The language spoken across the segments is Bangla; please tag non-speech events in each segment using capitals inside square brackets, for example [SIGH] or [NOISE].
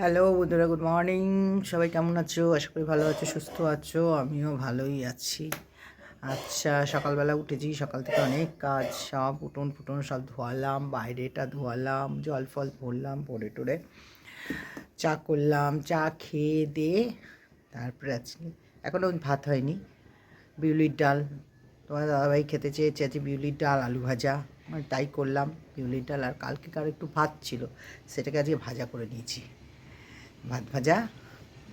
হ্যালো বন্ধুরা, গুড মর্নিং। সবাই কেমন আছো? আশা করি ভালো আছো, সুস্থ আছো, আমিও ভালোই আছি। আচ্ছা সকালবেলা উঠেছি, সকাল থেকে অনেক কাজ, সব উঠোন ফুটন সব ধোয়ালাম, বাইরেটা ধোয়ালাম, জল ফল ভরলাম ভরে টরে চা করলাম, চা খেয়ে দিয়ে তারপরে আজকে এখনও ভাত হয়নি, বিউলির ডাল। তোমার দাদাভাই খেতে চেয়েছে আছে বিউলির ডাল, আলু ভাজা আমি তাই করলাম, বিউলির ডাল আর কালকে কার একটু ভাত ছিল, সেটাকে আজকে ভাজা করে নিয়েছি। ভাত ভাজা।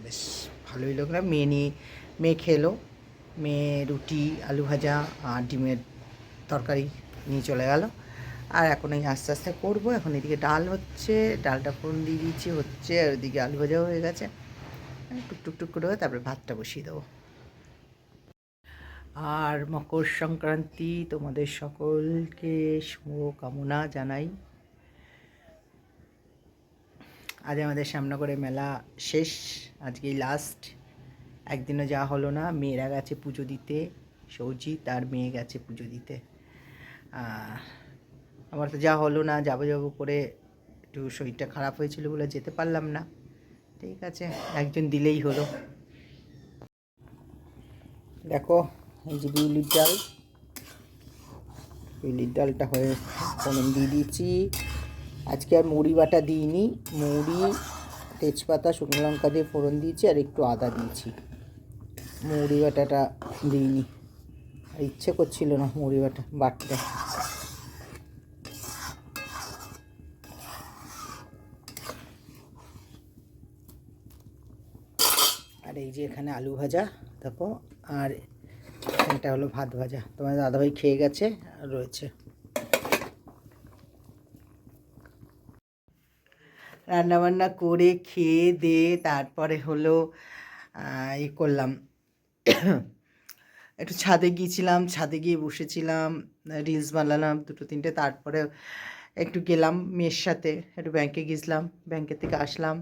বেশ, ভালোই লোকরা। মেয়ে নিয়ে, মেয়ে খেলো। মেয়ে রুটি, আলু ভাজা আর ডিমের তরকারি নিয়ে চলে গেল। আর এখন এই আস্তে আস্তে করব। এখন এদিকে ডাল হচ্ছে, ডালটা ফোড়ন দিয়ে দিয়েছি, হচ্ছে, আর ওদিকে আলু ভাজাও হয়ে গেছে। টুক টুক টুক করে তারপরে ভাতটা বসিয়ে দেবো। আর মকর সংক্রান্তি তোমাদের সকলকে শুভকামনা জানাই। আজ আমাদের করে মেলা শেষ। আজকেই লাস্ট একদিনও যা হলো না। মেয়েরা গেছে পুজো দিতে। সৌজি তার মেয়ে গেছে পুজো দিতে। আমার তো যা হলো না। যাব যাব করে একটু শরীরটা খারাপ হয়েছিল বলে যেতে পারলাম না। ঠিক আছে, একজন দিলেই হলো। দেখো, এই যে বিউলির ডাল। বিউলির ডালটা হয়ে দিয়ে দিয়েছি। আজকে আর মুড়ি বাটা দিইনি। মুড়ি, তেজপাতা, শুকনো লঙ্কা দিয়ে ফোড়ন দিয়েছি আর একটু আদা দিয়েছি। মুড়ি বাটাটা দিইনি। আর ইচ্ছে করছিল না মুড়ি বাটা, বাটতে। আর এই যে এখানে আলু ভাজা, দেখো, আর এটা হলো ভাত ভাজা। তোমার দাদাভাই খেয়ে গেছে আর রয়েছে। রান্নাবান্না করে খেয়ে দিয়ে তারপরে হলো ই করলাম। [COUGHS] একটু ছাদে গিয়েছিলাম, ছাদে গিয়ে বসেছিলাম রিলস বানালাম, দুটো তিনটে, তারপরে একটু গেলাম মেয়ের সাথে, একটু ব্যাংকে গেছিলাম ব্যাংকের থেকে আসলাম,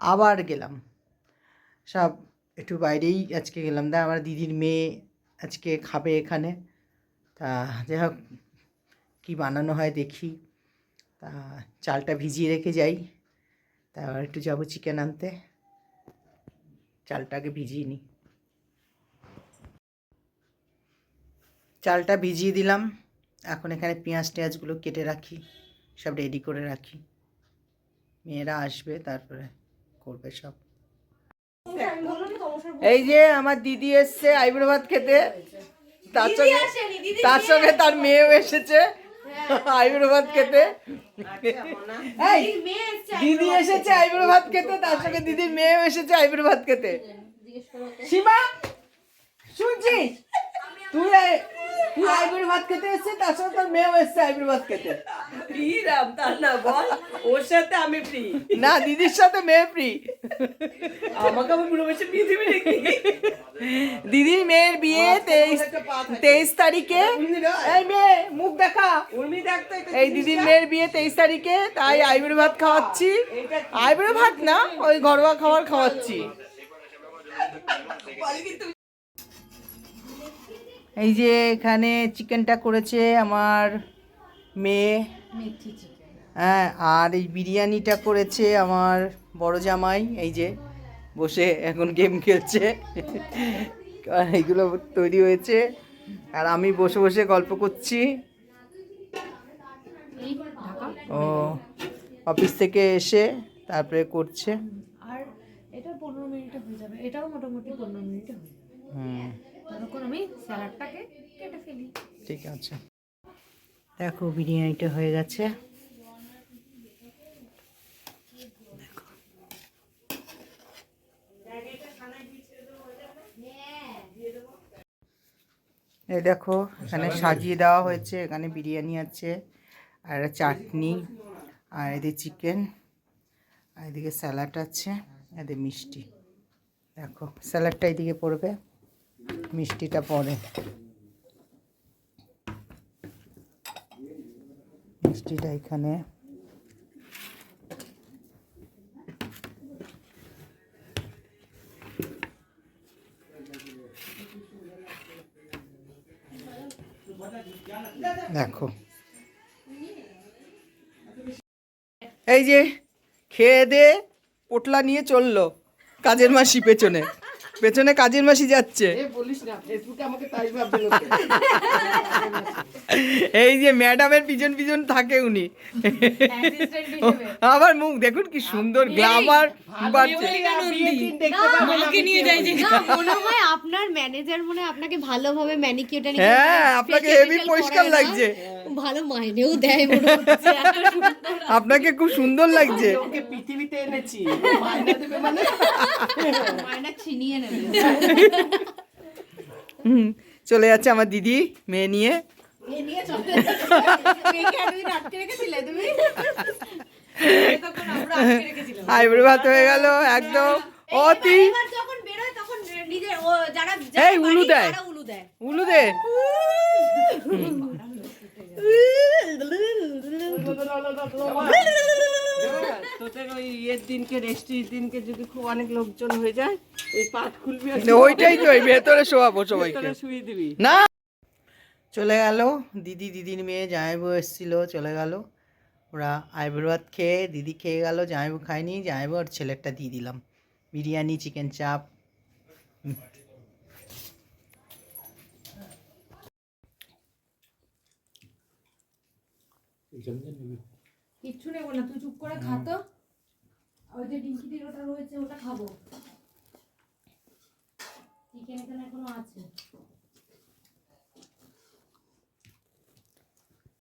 আবার গেলাম। সব একটু বাইরেই আজকে গেলাম। দা আমার দিদির মেয়ে আজকে খাবে এখানে। তা যাই হোক, কী বানানো হয় দেখি। তা চালটা ভিজিয়ে রেখে যাই। তারপর একটু যাব চিকেন আনতে। চালটাকে ভিজিয়ে নিই চালটা ভিজিয়ে দিলাম। এখন এখানে পেঁয়াজ টেঁয়াজগুলো কেটে রাখি সব রেডি করে রাখি। মেয়েরা আসবে তারপরে করবে সব। এই যে আমার দিদি এসছে আইবুড়ো ভাত খেতে। তার সঙ্গে তার সঙ্গে তার মেয়েও এসেছে। আইবুড়ো ভাত খেতে দিদি এসেছে আইবুড়ো ভাত খেতে তার সঙ্গে দিদির মেয়েও এসেছে আইবুড়ো ভাত খেতে সীমা শুনছিস? তুই তুই আইবুড়ো ভাত খেতে এসেছিস তার সঙ্গে তোর মেয়েও এসছে আইবুড়ো ভাত খেতে। ফ্রি রাম তার না বল। ওর সাথে আমি ফ্রি না দিদির সাথে মেয়ে ফ্রি আমাকে আমি পুরো বসে ফ্রি দিবি নাকি? দিদির মেয়ের বিয়ে তেইশ তেইশ তারিখে। এই মেয়ে মুখ দেখা। উর্মি একটা এই দিদির মেয়ের বিয়ে তেইশ তারিখে তাই আইবুড়ো ভাত খাওয়াচ্ছি। আইবুড়ো ভাত না ওই ঘরোয়া খাবার খাওয়াচ্ছি। এই যে এখানে চিকেনটা করেছে আমার মেয়ে। হ্যাঁ আর এই বিরিয়ানিটা করেছে আমার বড় জামাই এই যে বসে এখন গেম খেলছে। আর এইগুলো তৈরি হয়েছে। আর আমি বসে বসে গল্প করছি। ও অফিস থেকে এসে তারপরে করছে। আর এটা পনেরো মিনিটে হয়ে যাবে। এটাও মোটামুটি পনেরো মিনিটে হয়ে যাবে। হুম। ততক্ষণ আমি স্যালাডটাকে কেটে ফেলি। ঠিক আছে। দেখো বিরিয়ানিটা হয়ে গেছে। দেখো। এই দেখো এখানে সাজিয়ে দেওয়া হয়েছে। এখানে বিরিয়ানি আছে আর চাটনি আর এদিকে চিকেন আর এদিকে স্যালাড আছে এদিকে মিষ্টি। দেখো স্যালাডটা এদিকে পড়বে মিষ্টিটা পরে। মিষ্টিটা এখানে। দেখো। এই যে খেয়ে দে পোটলা নিয়ে চলল কাজের মাসি পেছনে। পেছনে কাজের মাসি যাচ্ছে। এই যে ম্যাডামের পিছন পিছন থাকে উনি। আবার মুখ দেখুন কি সুন্দর গ্লামার মনে হয় আপনার ম্যানেজার মনে হয় আপনাকে ভালোভাবে ম্যানিকিউরটা হ্যাঁ, আপনাকে heavy পরিষ্কার লাগছে। ভালো মাইনেও দেয় মনে হচ্ছে। আপনাকে খুব সুন্দর লাগছে। ওকে পৃথিবীতে এনেছি। দেবে মানে? মায়না ছিনিয়ে নেবে। হুম, চলে যাচ্ছে আমার দিদি মেয়ে নিয়ে। আইব্রো ভাত হয়ে গেল একদম। অতি এই, উলু দেয়। উলু দেয়। উলু তোদের ওই ইয়ের দিনকে রেস্টির দিনকে যদি খুব অনেক লোকজন হয়ে যায় এই পাট খুলবি ওইটাই তো ভেতরে শোয়াবো সবাইকে। শুয়ে দিবি। না। চলে গেল দিদি দিদির মেয়ে জামাইবু এসেছিল চলে গেল। ওরা আইব্রো ভাত খেয়ে দিদি খেয়ে গেল জামাইবু খায়নি জামাইবু আর ছেলেরটা দিয়ে দিলাম। বিরিয়ানি চিকেন চাপ। কিচ্ছু নেব না তুই চুপ করে খা তো। ওই যে ডিঙ্কি দির ওটা রয়েছে ওটা খাব। চিকেন এখানে এখনও আছে।